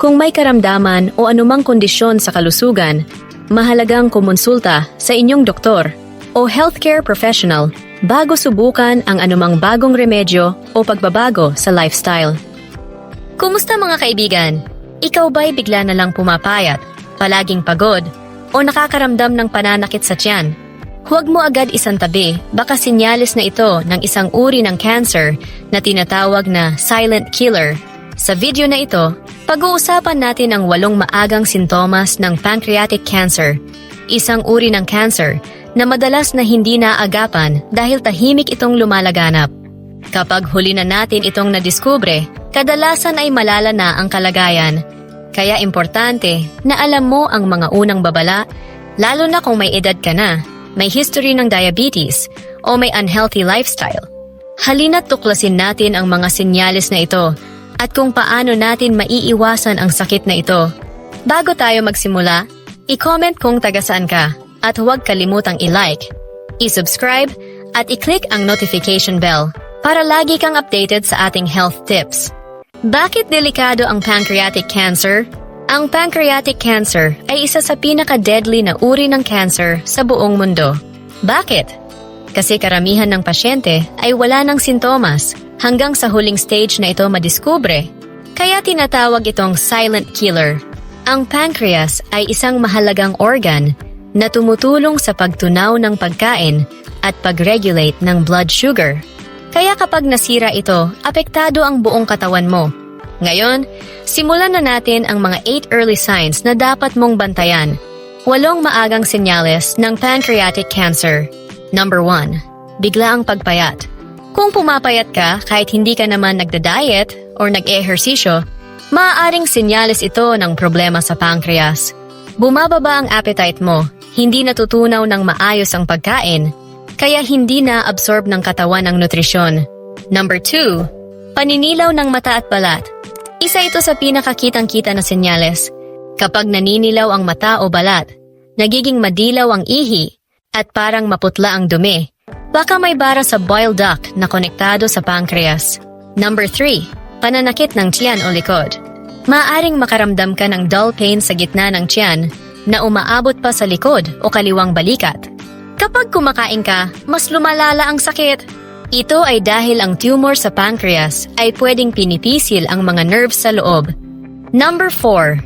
Kung may karamdaman o anumang kondisyon sa kalusugan, mahalagang kumonsulta sa inyong doktor o healthcare professional bago subukan ang anumang bagong remedyo o pagbabago sa lifestyle. Kumusta mga kaibigan? Ikaw ba'y bigla na lang pumapayat, palaging pagod, o nakakaramdam ng pananakit sa tiyan? Huwag mo agad isang tabi, baka sinyalis na ito ng isang uri ng cancer na tinatawag na silent killer. Sa video na ito, pag-uusapan natin ang walong maagang sintomas ng pancreatic cancer, isang uri ng cancer na madalas na hindi naagapan dahil tahimik itong lumalaganap. Kapag huli na natin itong nadiskubre, kadalasan ay malala na ang kalagayan. Kaya importante na alam mo ang mga unang babala, lalo na kung may edad ka na, may history ng diabetes, o may unhealthy lifestyle. Halina't tuklasin natin ang mga senyales na ito at kung paano natin maiiwasan ang sakit na ito. Bago tayo magsimula, i-comment kung taga saan ka at huwag kalimutang i-like, i-subscribe at i-click ang notification bell para lagi kang updated sa ating health tips. Bakit delikado ang pancreatic cancer? Ang pancreatic cancer ay isa sa pinaka-deadly na uri ng cancer sa buong mundo. Bakit? Kasi karamihan ng pasyente ay wala ng sintomas hanggang sa huling stage na ito madiskubre. Kaya tinatawag itong silent killer. Ang pancreas ay isang mahalagang organ na tumutulong sa pagtunaw ng pagkain at pag-regulate ng blood sugar. Kaya kapag nasira ito, apektado ang buong katawan mo. Ngayon, simulan na natin ang mga 8 early signs na dapat mong bantayan. Walong maagang senyales ng pancreatic cancer. Number 1. Bigla ang pagpayat. Kung pumapayat ka kahit hindi ka naman nagda-diet or nag-ehersisyo, maaaring senyales ito ng problema sa pancreas. Bumababa ang appetite mo, hindi natutunaw ng maayos ang pagkain, kaya hindi na-absorb ng katawan ang nutrisyon. Number 2. Paninilaw ng mata at balat. Isa ito sa pinakakitang-kita na senyales. Kapag naninilaw ang mata o balat, nagiging madilaw ang ihi at parang maputla ang dumi. Baka may bara sa bile duct na konektado sa pancreas. Number 3. Pananakit ng tiyan o likod. Maaring makaramdam ka ng dull pain sa gitna ng tiyan na umaabot pa sa likod o kaliwang balikat. Kapag kumakain ka, mas lumalala ang sakit. Ito ay dahil ang tumor sa pancreas ay pwedeng pinipisil ang mga nerves sa loob. Number 4.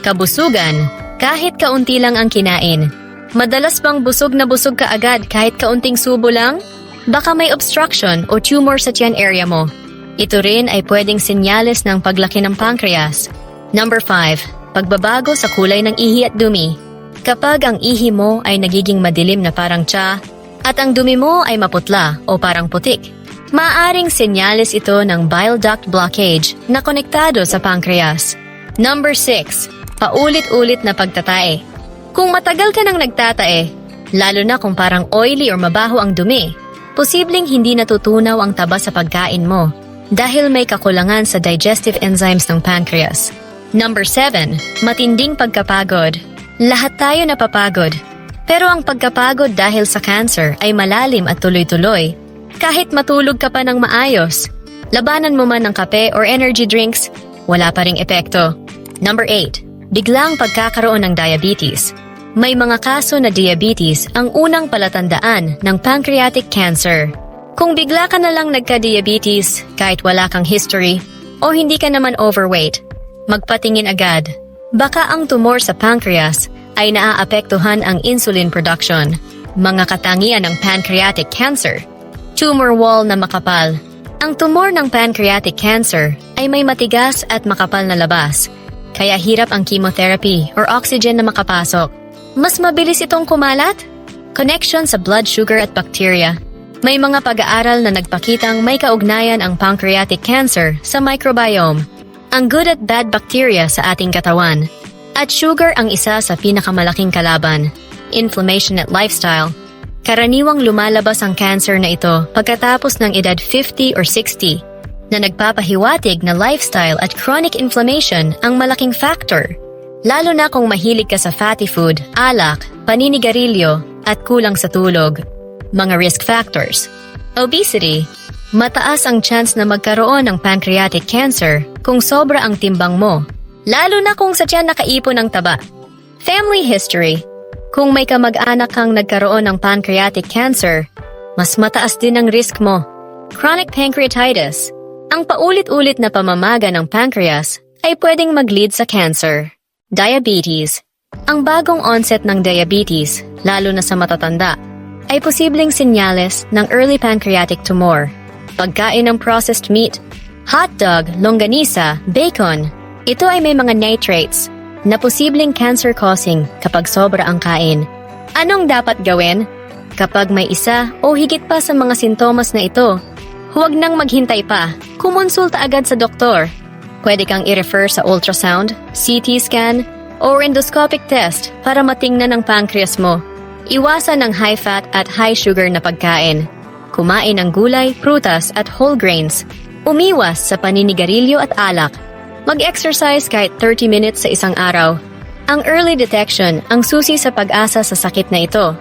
Kabusugan. Kahit kaunti lang ang kinain. Madalas bang busog na busog ka agad kahit kaunting subo lang? Baka may obstruction o tumor sa tiyan area mo. Ito rin ay pwedeng senyales ng paglaki ng pancreas. Number 5. Pagbabago sa kulay ng ihi at dumi. Kapag ang ihi mo ay nagiging madilim na parang tsa at ang dumi mo ay maputla o parang putik, maaring senyales ito ng bile duct blockage na konektado sa pancreas. Number 6. Paulit-ulit na pagtatae. Kung matagal ka nang nagtatae, lalo na kung parang oily or mabaho ang dumi, posibleng hindi natutunaw ang taba sa pagkain mo dahil may kakulangan sa digestive enzymes ng pancreas. Number 7. Matinding pagkapagod. Lahat tayo napapagod. Pero ang pagkapagod dahil sa cancer ay malalim at tuloy-tuloy. Kahit matulog ka pa ng maayos, labanan mo man ng kape or energy drinks, wala pa ring epekto. Number 8. Biglang pagkakaroon ng diabetes. May mga kaso na diabetes ang unang palatandaan ng pancreatic cancer. Kung bigla ka na lang nagka-diabetes kahit wala kang history o hindi ka naman overweight, magpatingin agad. Baka ang tumor sa pancreas ay naaapektuhan ang insulin production. Mga katangian ng pancreatic cancer. Tumor wall na makapal. Ang tumor ng pancreatic cancer ay may matigas at makapal na labas kaya hirap ang chemotherapy or oxygen na makapasok. Mas mabilis itong kumalat? Connection sa blood sugar at bacteria. May mga pag-aaral na nagpakitang may kaugnayan ang pancreatic cancer sa microbiome. ang good at bad bacteria sa ating katawan. At sugar ang isa sa pinakamalaking kalaban. Inflammation at lifestyle. Karaniwang lumalabas ang cancer na ito pagkatapos ng edad 50 or 60 na nagpapahiwatig na lifestyle at chronic inflammation ang malaking factor. Lalo na kung mahilig ka sa fatty food, alak, paninigarilyo, at kulang sa tulog. Mga risk factors. Obesity. Mataas ang chance na magkaroon ng pancreatic cancer kung sobra ang timbang mo. Lalo na kung sa tiyan nakaipon ang taba. Family history. Kung may kamag-anak kang nagkaroon ng pancreatic cancer, mas mataas din ang risk mo. Chronic pancreatitis. Ang paulit-ulit na pamamaga ng pancreas ay pwedeng mag-lead sa cancer. Diabetes. Ang bagong onset ng diabetes, lalo na sa matatanda, ay posibleng senyales ng early pancreatic tumor. Pagkain ng processed meat, hot dog, longganisa, bacon, ito ay may mga nitrates na posibleng cancer-causing kapag sobra ang kain. Anong dapat gawin? Kapag may isa o higit pa sa mga sintomas na ito, huwag nang maghintay pa. Kumonsulta agad sa doktor. Pwede kang i-refer sa ultrasound, CT scan, or endoscopic test para matingnan ang pancreas mo. Iwasan ang high fat at high sugar na pagkain. Kumain ng gulay, prutas at whole grains. Umiwas sa paninigarilyo at alak. Mag-exercise kahit 30 minutes sa isang araw. Ang early detection ang susi sa pag-asa sa sakit na ito.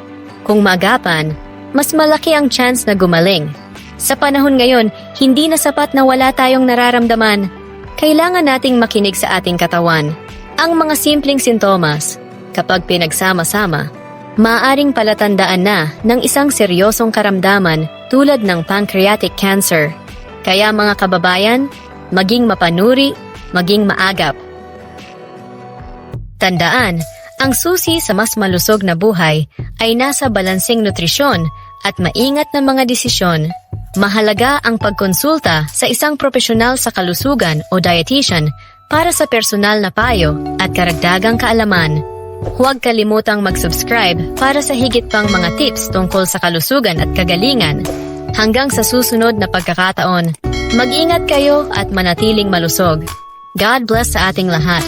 Kung magapan, mas malaki ang chance na gumaling. Sa panahon ngayon, hindi na sapat na wala tayong nararamdaman. Kailangan nating makinig sa ating katawan. Ang mga simpleng sintomas, kapag pinagsama-sama, maaring palatandaan na ng isang seryosong karamdaman tulad ng pancreatic cancer. Kaya mga kababayan, maging mapanuri, maging maagap. Tandaan, ang susi sa mas malusog na buhay ay nasa balanseng nutrisyon at maingat na mga desisyon. Mahalaga ang pagkonsulta sa isang profesional sa kalusugan o dietitian para sa personal na payo at karagdagang kaalaman. Huwag kalimutang mag-subscribe para sa higit pang mga tips tungkol sa kalusugan at kagalingan. Hanggang sa susunod na pagkakataon, mag-ingat kayo at manatiling malusog. God bless sa ating lahat.